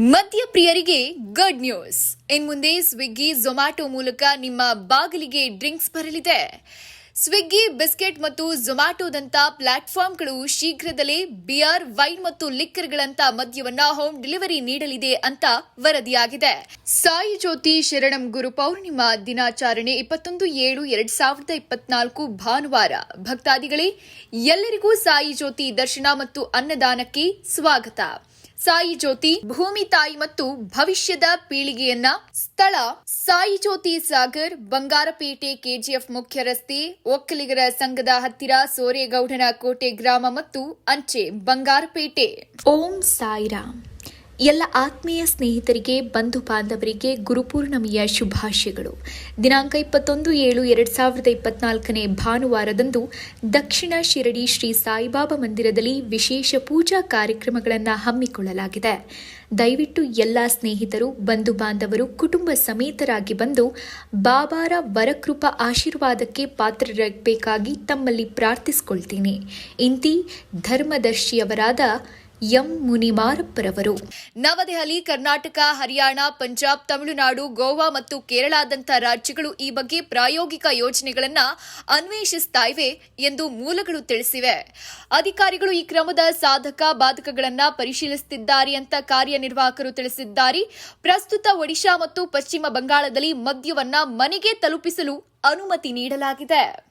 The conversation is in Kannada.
ಮದ್ಯಪ್ರಿಯರಿಗೆ ಗುಡ್ ನ್ಯೂಸ್ ಇನ್ಮುಂದೆ ಸ್ವಿಗ್ಗಿ ಝೊಮ್ಯಾಟೊ ಮೂಲಕ ನಿಮ್ಮ ಬಾಗಿಲಿಗೆ ಡ್ರಿಂಕ್ಸ್ ಬರಲಿದೆ. ಸ್ವಿಗ್ಗಿ ಬಿಸ್ಕೆಟ್ ಮತ್ತು ಝೊಮ್ಯಾಟೊದಂತ ಪ್ಲಾಟ್ಫಾರ್ಮ್ಗಳು ಶೀಘ್ರದಲ್ಲೇ ಬಿಯರ್ ವೈನ್ ಮತ್ತು ಲಿಕ್ಕರ್ಗಳಂತ ಮದ್ಯವನ್ನ ಹೋಮ್ ಡೆಲಿವರಿ ನೀಡಲಿದೆ ಅಂತ ವರದಿಯಾಗಿದೆ. ಸಾಯಿ ಜ್ಯೋತಿ ಶರಣಂ ಗುರು ಪೌರ್ಣಿಮಾ ದಿನಾಚರಣೆ ಇಪ್ಪತ್ತೊಂದು ಏಳು ಎರಡ್ ಸಾವಿರದ ಇಪ್ಪತ್ನಾಲ್ಕು ಭಾನುವಾರ. ಭಕ್ತಾದಿಗಳೇ, ಎಲ್ಲರಿಗೂ ಸಾಯಿ ಜ್ಯೋತಿ ದರ್ಶನ ಮತ್ತು ಅನ್ನದಾನಕ್ಕೆ ಸ್ವಾಗತ. ಸಾಯಿ ಜ್ಯೋತಿ, ಭೂಮಿ ತಾಯಿ ಮತ್ತು ಭವಿಷ್ಯದ ಪೀಳಿಗೆಯನ್ನ ಸ್ಥಳ Sai Jyoti Sagar, Bangarapete K G F ಮುಖ್ಯ ರಸ್ತೆ, ಒಕ್ಕಲಿಗರ ಸಂಘದ ಹತ್ತಿರ ಸೋರೇಗೌಡನ ಕೋಟೆ ಗ್ರಾಮ ಮತ್ತು ಅಂಚೆ ಬಂಗಾರಪೇಟೆ. ಓಂ ಸಾಯಿರಾಮ್. ಎಲ್ಲ ಆತ್ಮೀಯ ಸ್ನೇಹಿತರಿಗೆ, ಬಂಧು ಬಾಂಧವರಿಗೆ ಗುರುಪೂರ್ಣಮಿಯ ಶುಭಾಶಯಗಳು. ದಿನಾಂಕ ಇಪ್ಪತ್ತೊಂದು ಏಳು ಎರಡು ಸಾವಿರದ ಇಪ್ಪತ್ನಾಲ್ಕನೇ ಭಾನುವಾರದಂದು ದಕ್ಷಿಣ ಶಿರಡಿ ಶ್ರೀ ಸಾಯಿಬಾಬಾ ಮಂದಿರದಲ್ಲಿ ವಿಶೇಷ ಪೂಜಾ ಕಾರ್ಯಕ್ರಮಗಳನ್ನು ಹಮ್ಮಿಕೊಳ್ಳಲಾಗಿದೆ. ದಯವಿಟ್ಟು ಎಲ್ಲ ಸ್ನೇಹಿತರು, ಬಂಧು ಬಾಂಧವರು, ಕುಟುಂಬ ಸಮೇತರಾಗಿ ಬಂದು ಬಾಬಾರ ವರಕೃಪ ಆಶೀರ್ವಾದಕ್ಕೆ ಪಾತ್ರರಾಗಬೇಕಾಗಿ ತಮ್ಮಲ್ಲಿ ಪ್ರಾರ್ಥಿಸಿಕೊಳ್ತೀನಿ. ಇಂತಿ ಧರ್ಮದರ್ಶಿಯವರಾದ ಎಂ ಮುನಿಮಾರಪ್ಪರವರು ನವದೆಹಲಿ, ಕರ್ನಾಟಕ, ಹರಿಯಾಣ, ಪಂಜಾಬ್, ತಮಿಳುನಾಡು, ಗೋವಾ ಮತ್ತು ಕೇರಳದಂತಹ ರಾಜ್ಯಗಳು ಈ ಬಗ್ಗೆ ಪ್ರಾಯೋಗಿಕ ಯೋಜನೆಗಳನ್ನು ಅನ್ವೇಷಿಸ್ತಾ ಇವೆ ಎಂದು ಮೂಲಗಳು ತಿಳಿಸಿವೆ. ಅಧಿಕಾರಿಗಳು ಈ ಕ್ರಮದ ಸಾಧಕ ಬಾಧಕಗಳನ್ನು ಪರಿಶೀಲಿಸುತ್ತಿದ್ದಾರೆ ಅಂತ ಕಾರ್ಯನಿರ್ವಾಹಕರು ತಿಳಿಸಿದ್ದಾರೆ. ಪ್ರಸ್ತುತ ಒಡಿಶಾ ಮತ್ತು ಪಶ್ಚಿಮ ಬಂಗಾಳದಲ್ಲಿ ಮದ್ಯವನ್ನ ಮನೆಗೆ ತಲುಪಿಸಲು ಅನುಮತಿ ನೀಡಲಾಗಿದೆ.